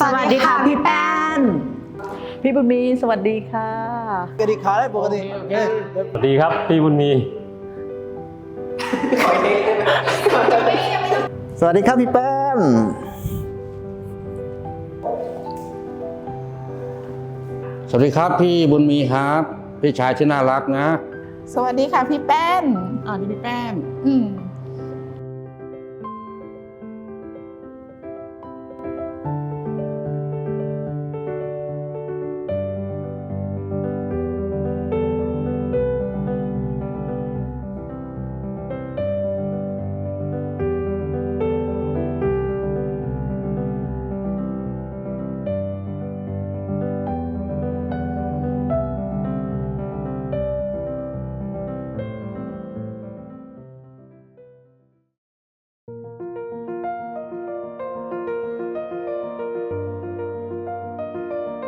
สวัสดีค่ะพี่แป้น พี่บุญมีสวัสดีค่ะ กระดิกขาได้ปกติสวัสดีครับ พี่บุญมี สวัสดีครับพี่แป้น สวัสดีครับพี่บุญมีครับ พี่ชายที่น่ารักนะ สวัสดีค่ะพี่แป้นอ่านี่พี่แป้น อืม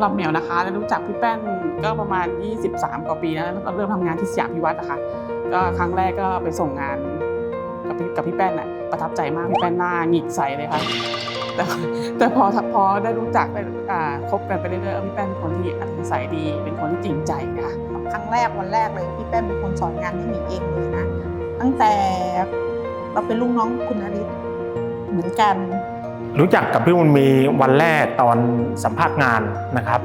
หรับเหมียวนะคะได้รู้จักพี่แป้นก็ประมาณ 23 กว่าปีแล้วแล้วเริ่มทำงานที่สยามพิวัตรนะคะก็ครั้งแรกก็ไปส่งงานกับพี่กับพี่แป้นน่ะประทับใจมากพี่แป้นหน้าหงิกใสเลยค่ะแต่แต่พอพอได้รู้จักได้อ่าคบกันไปเรื่อยๆพี่แป้นเป็นคนที่อัธยาศัยดีเป็นคนที่จริงใจค่ะครั้งแรกวันแรกเลยพี่แป้นเป็นคนสอนงานให้หมีเองเลยนะตั้งแต่เราเป็นลูกน้องคุณอริศเหมือนกัน รู้จักกับพี่บุญมีวันแรกตอนสัมภาษณ์งานนะครับ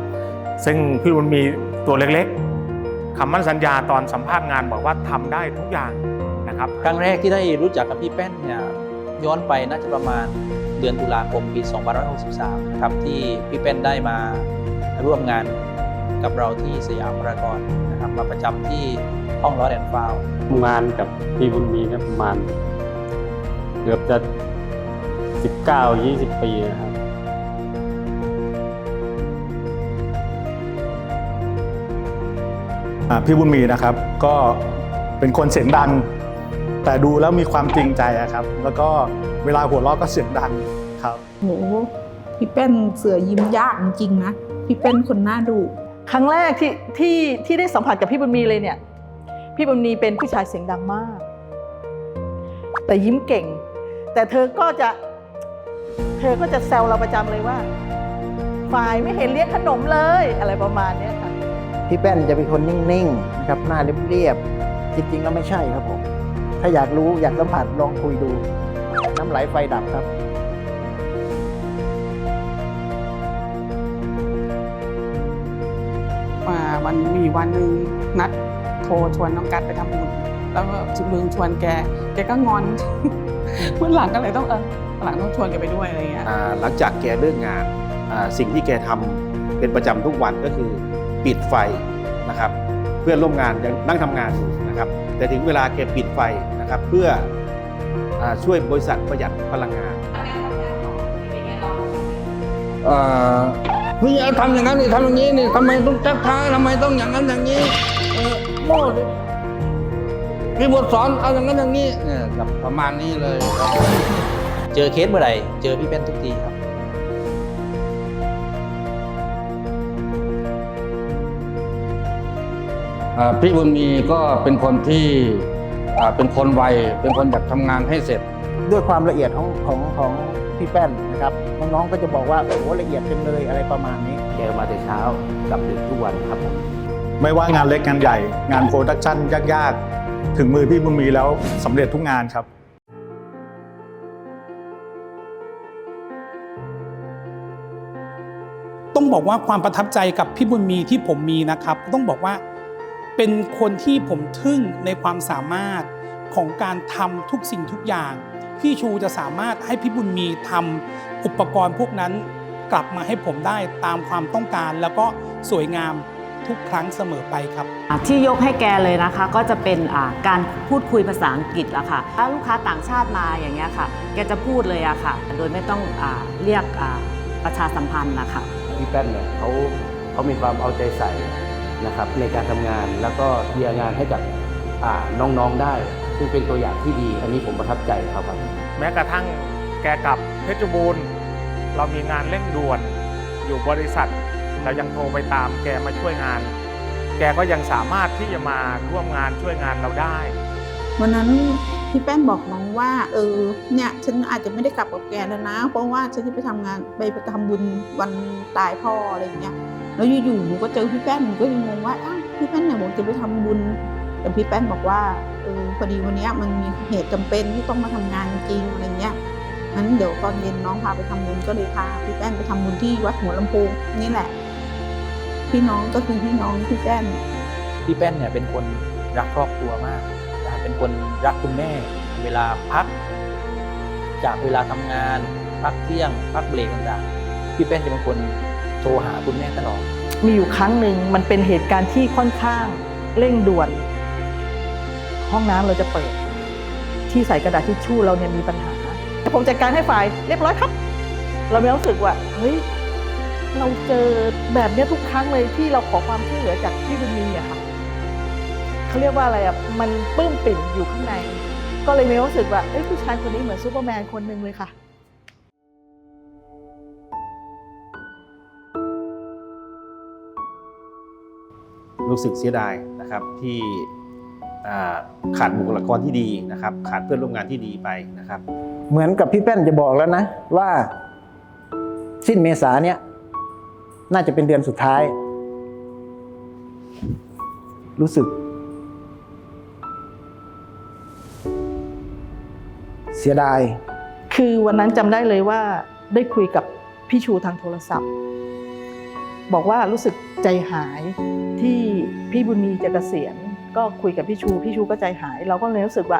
ซึ่งพี่บุญมีตัวเล็กๆคำมั่นสัญญาตอนสัมภาษณ์งานบอกว่าทำได้ทุกอย่างนะครับครั้งแรกที่ได้รู้จักกับพี่แป้นเนี่ยย้อนไปน่าจะประมาณเดือนตุลาคมปี 2563 นะครับที่พี่แป้นได้มาร่วมงานกับเราที่สยามพารากอนนะครับมาประจำที่ห้องล้อแอนฟาวทำงานกับพี่บุญมีเนี่ยประมาณ เกือบจะ 19 20 ปีนะครับ อ่าพี่บุญมีนะครับ ก็เป็นคนเสียงดัง แต่ดูแล้วมีความจริงใจอะครับ แล้วก็เวลาหัวเราะก็เสียงดังครับ โหพี่แป้นเสือยิ้มยากจริงๆนะ พี่แป้นคนหน้าดุ ครั้งแรกที่ที่ที่ได้สัมผัสกับพี่บุญมีเลยเนี่ย พี่บุญมีเป็นผู้ชายเสียงดังมาก แต่ยิ้มเก่ง แต่เธอก็จะ เธอก็จะแซวเราประจำเลยว่า ฝ่ายไม่เห็นเลี้ยงขนมเลยอะไรประมาณเนี้ยค่ะ พี่แป้นจะเป็นคนนิ่งๆนะครับหน้าเรียบๆจริงๆแล้วไม่ใช่ครับผม ถ้าอยากรู้อยากสัมผัสลองคุยดู น้ำไหลไฟดับครับมาวันมีวันหนึ่งนัดโทรชวนน้องกัดไปทำบุญแล้วก็ลืมชวนแก แกก็งอนเมื่อหลังก็เลยต้องเออวัน หลังต้องชวนแกไปด้วยอะไรเงี้ยอ่าหลังจากแกเลิกงานอ่าสิ่งที่แกทำเป็นประจำทุกวันก็คือปิดไฟนะครับ เพื่อนร่วมงานยังนั่งทำงานอยู่นะครับ แต่ถึงเวลาแกปิดไฟนะครับ เพื่ออาช่วยบริษัทประหยัดพลังงานเอ่อพี่อย่าทำอย่างนั้นนี่ทำอย่างนี้นี่ทำไมต้องจับท้ายทำไมต้องอย่างนั้นอย่างนี้เออโม่ดิมีบทสอนเอาอย่างนั้นอย่างนี้เนี่ยแบบประมาณนี้เลยครับ เจอเคสเมื่อไหร่ เจอพี่แป้นทุกทีครับอ่าพี่บุญมีก็เป็นคนที่อ่าเป็นคนไว เป็นคนอยากทำงานให้เสร็จ ด้วยความละเอียดของของของพี่แป้นนะครับน้องๆก็จะบอกว่าโอ้โหละเอียดจังเลยอะไรประมาณนี้แกมาแต่เช้ากลับดึกทุกวันครับผมไม่ว่างานเล็กงานใหญ่ งานโปรดักชั่นยากๆ ถึงมือพี่บุญมีแล้วสำเร็จทุกงานครับ ต้องบอกว่าความประทับใจกับพี่บุญมีที่ผมมีนะครับ ต้องบอกว่าเป็นคนที่ผมทึ่งในความสามารถของการทำทุกสิ่งทุกอย่าง พี่ชูจะสามารถให้พี่บุญมีทำอุปกรณ์พวกนั้นกลับมาให้ผมได้ตามความต้องการ แล้วก็สวยงามทุกครั้งเสมอไปครับ ที่ยกให้แกเลยนะคะก็จะเป็นการพูดคุยภาษาอังกฤษละค่ะถ้าลูกค้าต่างชาติมาอย่างเงี้ยค่ะ แกจะพูดเลยอะค่ะ โดยไม่ต้องอเรียกประชาสัมพันธ์นะคะ พี่แป้นเนี่ยเขาเขามีความเอาใจใส่นะครับในการทำงานแล้วก็เคลียร์งานให้กับอ่าน้องๆได้ ซึ่งเป็นตัวอย่างที่ดี อันนี้ผมประทับใจครับแม้กระทั่งแกกลับเพชรบูรณ์เรามีงานเร่งด่วน อยู่บริษัทเรายังโทรไปตามแกมาช่วยงาน แกก็ยังสามารถที่จะมาร่วมงานช่วยงานเราได้วันนั้น พี่แป้นบอกน้องว่า เออเนี่ยฉันอาจจะไม่ได้กลับกับแกแล้วนะ เพราะว่าฉันจะไปทำงานไปทำบุญวันตายพ่ออะไรอย่างเงี้ยแล้วอยู่ๆหนูก็เจอพี่แป้นหนูก็ยังงงว่าอ้าวพี่แป้นเนี่ยบอกจะไปทำบุญ แต่พี่แป้นบอกว่าเออพอดีวันเนี้ยมันมีเหตุจำเป็นที่ต้องมาทำงานจริงอะไรเงี้ยงั้นเดี๋ยวตอนเย็นน้องพาไปทำบุญก็เลยพาพี่แป้นไปทำบุญที่วัดหัวลำโพงนี่แหละ พี่น้องก็คือพี่น้องพี่แป้นพี่แป้นเนี่ยเป็นคนรักครอบครัวมาก เป็นคนรักคุณแม่ เวลาพัก จากเวลาทำงาน พักเที่ยง พักเบรกต่างๆพี่แป้นจะเป็นคนโทรหาคุณแม่ตลอด มีอยู่ครั้งหนึ่งมันเป็นเหตุการณ์ที่ค่อนข้างเร่งด่วน ห้องน้ำเราจะเปิด ที่ใส่กระดาษทิชชู่เราเนี่ยมีปัญหาผมจัดการให้ฝ่ายเรียบร้อยครับ เราไมีความรู้สึกว่าเฮ้ยเราเจอแบบนี้ทุกครั้งเลยที่เราขอความช่วยเหลือจากพี่บุญมีอะค่ะ เขาเรียกว่าอะไรอะมันปลื้มปิ่มอยู่ข้างใน ก็เลยมีความรู้สึกว่าเอ้ยผู้ชายคนนี้เหมือนซูเปอร์แมนคนหนึ่งเลยค่ะรู้สึกเสียดายนะครับที่อ่าขาดบุคลากรที่ดีนะครับ ขาดเพื่อนร่วมงานที่ดีไปนะครับ เหมือนกับพี่แป้นจะบอกแล้วนะ ว่า สิ้นเมษาเนี่ย น่าจะเป็นเดือนสุดท้าย รู้สึก สียดาย คือวันนั้นจำได้เลยว่าได้คุยกับพี่ชูทางโทรศัพท์ บอกว่ารู้สึกใจหายที่พี่บุญมีจะเกษียณก็คุยกับพี่ชู พี่ชูก็ใจหาย เราก็เลยรู้สึกว่า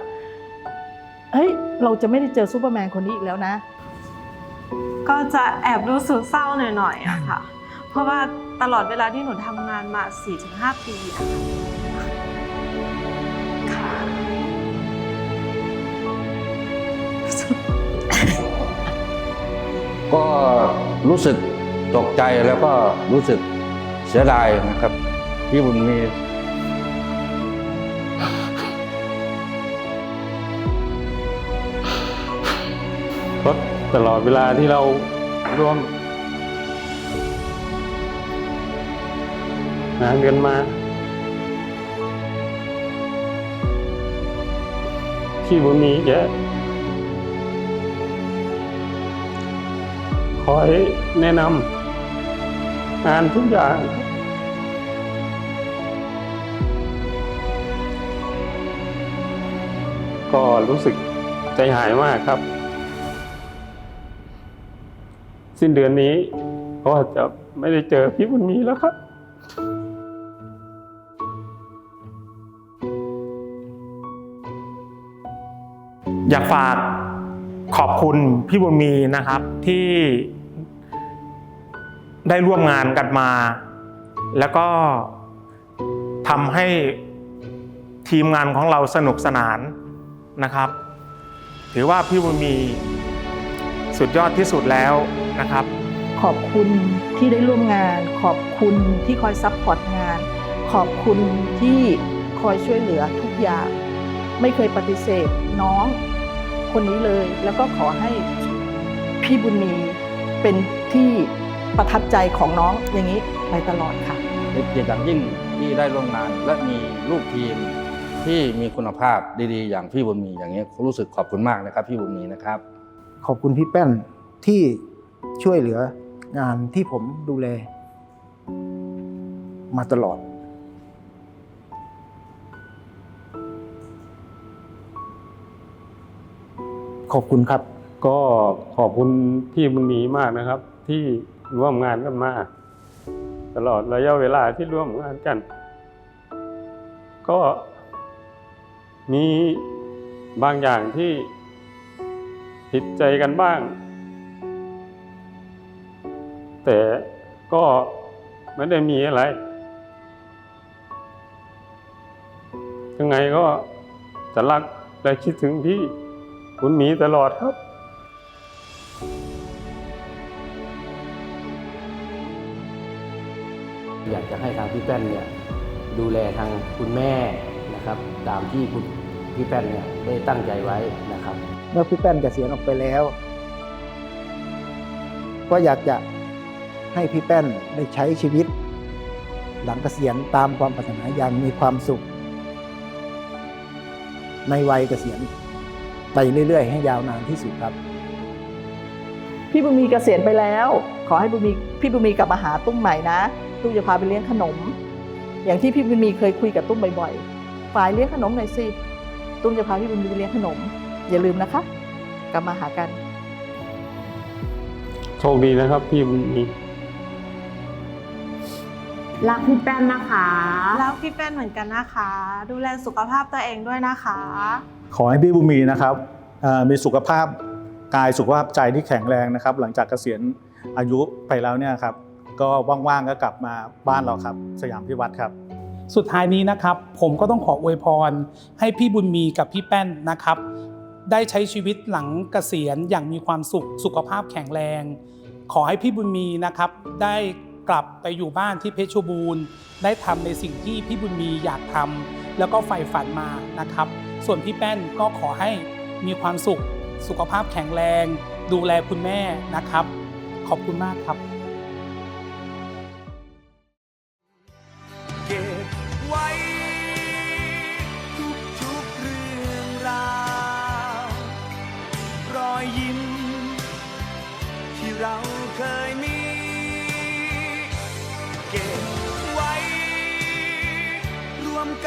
เฮ้ยเราจะไม่ได้เจอซูเปอร์แมนคนนี้อีกแล้วนะ ก็จะแอบรู้สึกเศร้าหน่อยๆอะค่ะ เพราะว่าตลอดเวลาที่หนูทำงานมา 4-5 ปีอะค่ะ ก็รู้สึกตกใจแล้วก็รู้สึกเสียดายนะครับ ที่บุญมีเพราะตลอดเวลาที่เราร่วมงานกันมา ที่บุญมีแก คอยแนะนำงานทุกอย่างก็รู้สึกใจหายมากครับ สิ้นเดือนนี้ก็จะไม่ได้เจอพี่บุญมีแล้วครับ อยากฝากขอบคุณพี่บุญมีนะครับที่ ได้ร่วมงานกันมา แล้วก็ทำให้ทีมงานของเราสนุกสนานนะครับ ถือว่าพี่บุญมีสุดยอดที่สุดแล้วนะครับ ขอบคุณที่ได้ร่วมงาน ขอบคุณที่คอยซัพพอร์ตงาน ขอบคุณที่คอยช่วยเหลือทุกอย่าง ไม่เคยปฏิเสธน้องคนนี้เลย แล้วก็ขอให้พี่บุญมีเป็นที่ ประทับใจของน้องอย่างนี้ไปตลอดค่ะเป็นเกียรติอย่างยิ่งที่ได้ร่วมงาน และมีลูกทีมที่มีคุณภาพดีๆ อย่างพี่บุญมีอย่างนี้รู้สึกขอบคุณมากนะครับ พี่บุญมีนะครับ ขอบคุณพี่แป้นที่ช่วยเหลืองานที่ผมดูแล มาตลอด ขอบคุณครับ ก็ขอบคุณพี่บุญมีมากนะครับที่ ร่วมงานกันมา ตลอดระยะเวลาที่ร่วมงานกัน ก็มีบางอย่างที่ผิดใจกันบ้าง แต่ก็ไม่ได้มีอะไร ยังไงก็จะรักและคิดถึงพี่บุญมีตลอดครับ อยากจะให้ทางพี่แป้นเนี่ยดูแลทางคุณแม่นะครับตามที่คุณพี่แป้นเนี่ยได้ตั้งใจไว้นะครับ เมื่อพี่แป้นเกษียณออกไปแล้ว ก็อยากจะให้พี่แป้นได้ใช้ชีวิต หลังเกษียณตามความปรารถนาอย่างมีความสุข ในวัยเกษียณไปเรื่อย ๆ ให้ยาวนานที่สุดครับ พี่บุญมีเกษียณไปแล้ว ขอให้บุญมีพี่บุญมีกลับมาหาตุ้มใหม่นะ ตุ้มจะพาไปเลี้ยงขนม อย่างที่พี่บุญมีเคยคุยกับตุ้มบ่อยๆฝ่ายเลี้ยงขนมหน่อยสิตุ้มจะพาพี่บุญมีไปเลี้ยงขนม อย่าลืมนะคะ กลับมาหากันโชคดีนะครับ พี่บุญมีรักพี่แป้นนะคะ แล้วพี่แป้นเหมือนกันนะคะ ดูแลสุขภาพตัวเองด้วยนะคะ ขอให้พี่บุญมีนะครับเอ่อมีสุขภาพกายสุขภาพใจที่แข็งแรงนะครับ หลังจากเกษียณอายุไปแล้วเนี่ยครับ ก็ว่างๆก็กลับมาบ้านเราครับ สยามพิวัตรครับ สุดท้ายนี้นะครับผมก็ต้องขออวยพร ให้พี่บุญมีกับพี่แป้นนะครับ ได้ใช้ชีวิตหลังเกษียณอย่างมีความสุขสุขภาพแข็งแรง ขอให้พี่บุญมีนะครับ ได้กลับไปอยู่บ้านที่เพชรบูรณ์ ได้ทำในสิ่งที่พี่บุญมีอยากทำแล้วก็ใฝ่ฝันมานะครับ ส่วนพี่แป้นก็ขอให้มีความสุขสุขภาพแข็งแรง ดูแลคุณแม่นะครับ ขอบคุณมากครับ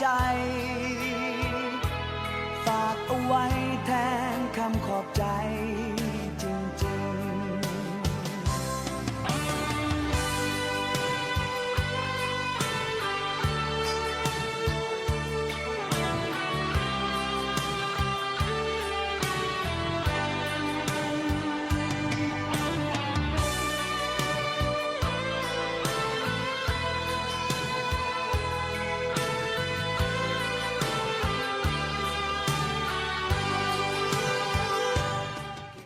ใจ